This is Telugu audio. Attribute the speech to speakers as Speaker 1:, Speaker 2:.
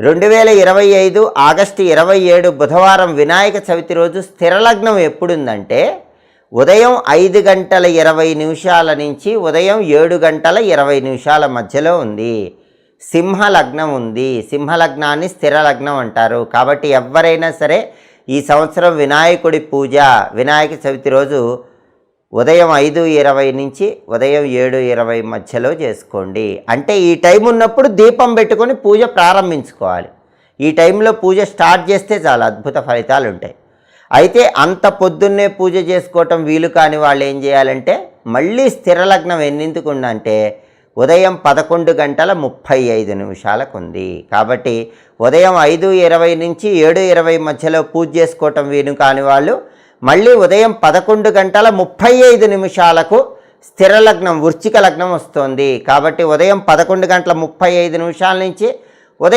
Speaker 1: రెండు వేల ఇరవై ఐదు ఆగస్టు ఇరవై ఏడు బుధవారం వినాయక చవితి రోజు స్థిరలగ్నం ఎప్పుడుందంటే ఉదయం ఐదు గంటల ఇరవై నిమిషాల నుంచి ఉదయం ఏడు గంటల ఇరవై నిమిషాల మధ్యలో ఉంది. సింహ లగ్నం ఉంది. సింహ లగ్నాన్ని స్థిర లగ్నం అంటారు. కాబట్టి ఎవరైనా సరే ఈ సంవత్సరం వినాయకుడి పూజ వినాయక చవితి రోజు ఉదయం ఐదు ఇరవై నుంచి ఉదయం ఏడు ఇరవై మధ్యలో చేసుకోండి. అంటే ఈ టైం ఉన్నప్పుడు దీపం పెట్టుకొని పూజ ప్రారంభించుకోవాలి. ఈ టైంలో పూజ స్టార్ట్ చేస్తే చాలా అద్భుత ఫలితాలు ఉంటాయి. అయితే అంత పొద్దున్నే పూజ చేసుకోవటం వీలు కాని వాళ్ళు ఏం చేయాలంటే మళ్ళీ స్థిర లగ్నం ఎన్నిందుకు ఉందంటే ఉదయం పదకొండు గంటల ముప్పై ఐదు నిమిషాలకు ఉంది. కాబట్టి ఉదయం ఐదు ఇరవై నుంచి ఏడు ఇరవై మధ్యలో పూజ చేసుకోవటం వీలు కాని వాళ్ళు మళ్ళీ ఉదయం పదకొండు గంటల ముప్పై ఐదు నిమిషాలకు స్థిర లగ్నం వృచ్చిక లగ్నం వస్తుంది. కాబట్టి ఉదయం పదకొండు గంటల ముప్పై ఐదు నిమిషాల నుంచి ఉదయం